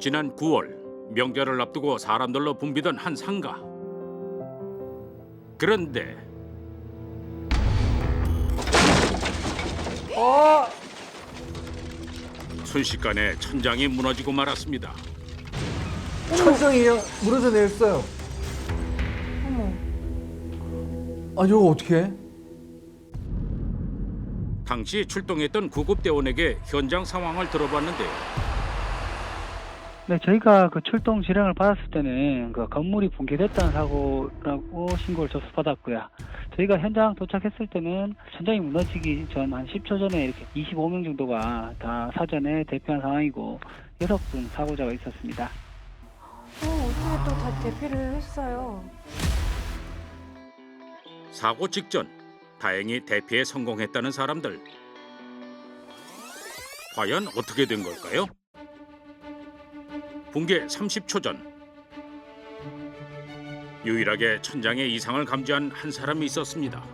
지난 9월 명절을 앞두고 사람들로 붐비던 한 상가. 그런데 어! 순식간에 천장이 무너지고 말았습니다. 천장이 그냥 무너져 내렸어요. 어머. 아, 이거 어떻게 해? 당시 출동했던 구급대원에게 현장 상황을 들어봤는데요. 네, 저희가 그 출동 지령을 받았을 때는 그 건물이 붕괴됐다는 사고라고 신고를 접수받았고요. 저희가 현장 도착했을 때는 천장이 무너지기 전 한 10초 전에 이렇게 25명 정도가 다 사전에 대피한 상황이고 6분 사고자가 있었습니다. 어, 어떻게 또 다 대피를 했어요? 사고 직전 다행히 대피에 성공했다는 사람들. 과연 어떻게 된 걸까요? 붕괴 30초 전 유일하게 천장에 이상을 감지한 한 사람이 있었습니다.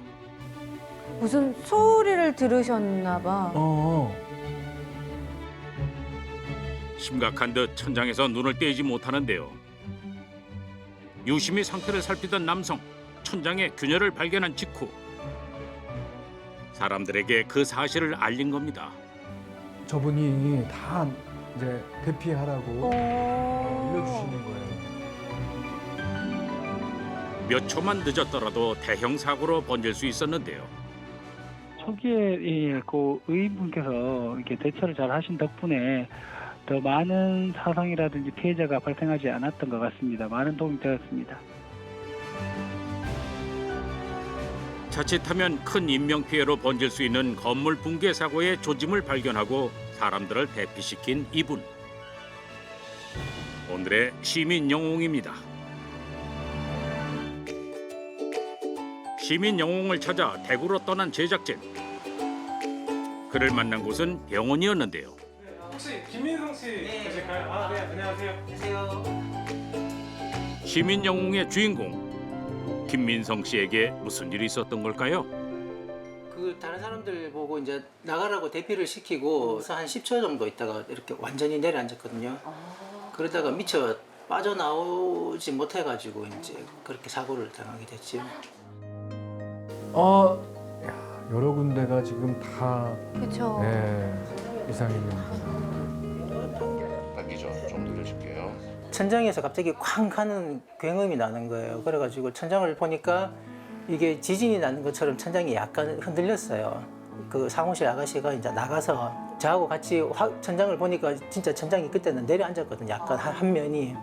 무슨 소리를 들으셨나 봐. 어. 심각한 듯 천장에서 눈을 떼지 못하는데요. 유심히 상태를 살피던 남성 천장에 균열을 발견한 직후 사람들에게 그 사실을 알린 겁니다. 저분이 다 이제 대피하라고 어. 알려주시는 거예요. 몇 초만 늦었더라도 대형 사고로 번질 수 있었는데요. 초기에 예, 그 의원분께서 이렇게 대처를 잘 하신 덕분에 더 많은 사상이라든지 피해자가 발생하지 않았던 것 같습니다. 많은 도움이 되었습니다. 자칫하면 큰 인명 피해로 번질 수 있는 건물 붕괴 사고의 조짐을 발견하고 사람들을 대피시킨 이분. 오늘의 시민 영웅입니다. 시민 영웅을 찾아 대구로 떠난 제작진. 그를 만난 곳은 병원이었는데요. 혹시 김민성 씨 계실까요? 아, 네, 안녕하세요. 시민 영웅의 주인공 김민성 씨에게 무슨 일이 있었던 걸까요? 그 다른 사람들 보고 이제 나가라고 대피를 시키고 그래서 한 10초 정도 있다가 이렇게 완전히 내려앉았거든요. 그러다가 미처 빠져나오지 못해가지고 이제 그렇게 사고를 당하게 됐죠. 어, 야, 여러 군데가 지금 다 그쵸. 네, 이상이 있는 당기죠. 좀 늘려줄게요. 천장에서 갑자기 쾅 하는 굉음이 나는 거예요. 그래가지고 천장을 보니까 이게 지진이 나는 것처럼 천장이 약간 흔들렸어요. 그 사무실 아가씨가 이제 나가서 저하고 같이 화- 천장을 보니까 진짜 천장이 그때는 내려앉았거든요. 약간 한, 한 면이.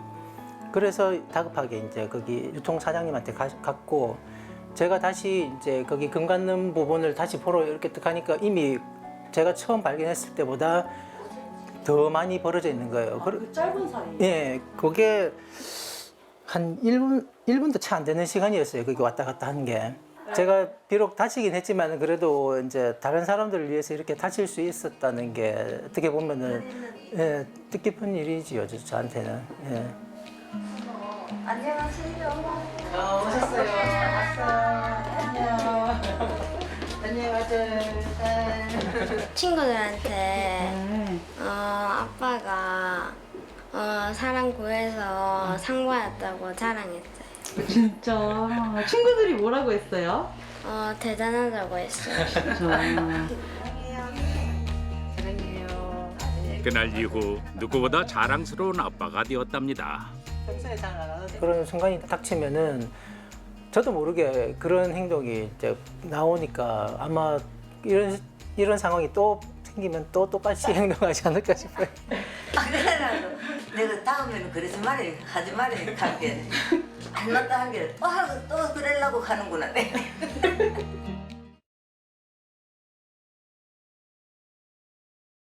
그래서 다급하게 이제 거기 유통 사장님한테 가- 갔고 제가 다시 이제 거기 금 갖는 부분을 다시 보러 이렇게 딱 가니까 이미 제가 처음 발견했을 때보다 더 많이 벌어져 있는 거예요. 그 짧은 사이? 예, 그게 한 1분, 1분도 채 안 되는 시간이었어요. 거기 왔다 갔다 하는 게. 제가 비록 다치긴 했지만 그래도 이제 다른 사람들을 위해서 이렇게 다칠 수 있었다는 게 어떻게 보면은 예, 뜻깊은 일이지요, 저- 저한테는. 예. 안녕하세요. 어, 오셨어요. 안녕. 안녕하세요. 친구들한테 어, 아빠가 어, 사랑 구해서 상 받았다고 자랑했어요. 진짜 친구들이 뭐라고 했어요? 어, 대단하다고 했어요. 그날 이후 누구보다 자랑스러운 아빠가 되었답니다. 그런 순간이 닥치면은 저도 모르게 그런 행동이 이제 나오니까 아마 이런 이런 상황이 또 생기면 또 똑같이 행동하지 않을까 싶어요. 그래라도 내가 다음에는 그러지 말아 하지 말아 할게 안 맞다 한 게 또 하고 또 그러려고 하는구나